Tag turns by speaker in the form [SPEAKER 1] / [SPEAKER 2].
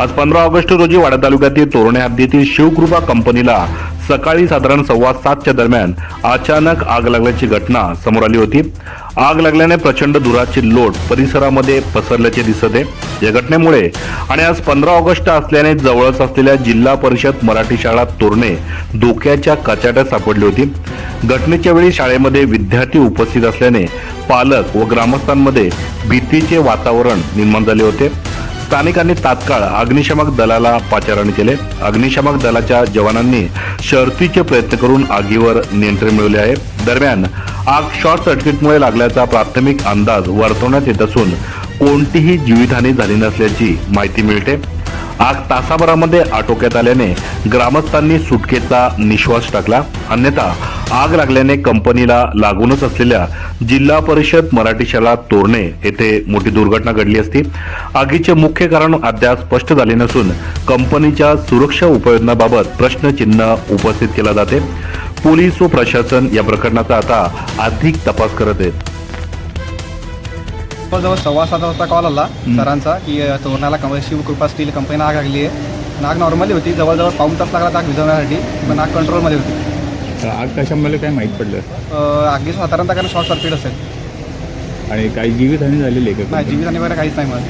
[SPEAKER 1] आज पंधरा ऑगस्ट रोजी वाडा तालुक्यातील तोरणे हद्दीतील शिवकृपा कंपनीला सकाळी साधारण सव्वा सातच्या दरम्यान अचानक आग लागल्याची घटना समोर आली होती. आग लागल्याने प्रचंड धुराची लोट परिसरामध्ये पसरल्याचे दिसत आहे. या घटनेमुळे आणि आज पंधरा ऑगस्ट असल्याने जवळच असलेल्या जिल्हा परिषद मराठी शाळा तोरणे धोक्याच्या कचाट्यात सापडली होती. घटनेच्या वेळी शाळेमध्ये विद्यार्थी उपस्थित असल्याने पालक व ग्रामस्थांमध्ये भीतीचे वातावरण निर्माण झाले होते. स्थानिकांनी तात्काळ अग्निशमक दलाला पाचारण केले. अग्निशमक दलाच्या जवानांनी शर्तीचे प्रयत्न करून आगीवर नियंत्रण मिळवले आहे. दरम्यान आग शॉर्ट सर्किटमुळे लागल्याचा प्राथमिक अंदाज वर्तवण्यात येत असून कोणतीही जीवितहानी झाली नसल्याची माहिती मिळते. आग तासाभरामध्ये आटोक्यात आल्याने ग्रामस्थांनी सुटकेचा निश्वास टाकला. अन्यथा आग लागल्याने कंपनीला लागूनच असलेल्या जिल्हा परिषद मराठी शाळा तोरणे येथे मोठी दुर्घटना घडली असती. आगीचे मुख्य कारण अद्याप स्पष्ट झाले नसून कंपनीच्या सुरक्षा उपाययोजनाबाबत प्रश्नचिन्ह उपस्थित केला जाते. पोलीस व प्रशासन या प्रकरणाचा आता अधिक तपास करत आहेत.
[SPEAKER 2] जवळ सव्वा सात वाजता कॉल आला सरांचा की तोरणाला कंपनी शिवकृपा स्टील कंपनी आग लागली आहे. आग नॉर्मली होती जवळजवळ पाऊन तास लागला आग विझवण्यासाठी पण आग कंट्रोलमध्ये होती.
[SPEAKER 3] आग कशामुळे काय माहीत पडलं?
[SPEAKER 2] अ, आगीचं साधारणतः कारण शॉर्ट सर्किट असेल.
[SPEAKER 3] आणि काही जीवितहानी झालेली आहे का
[SPEAKER 2] नाही जीवित आणि वगैरे काहीच नाही मला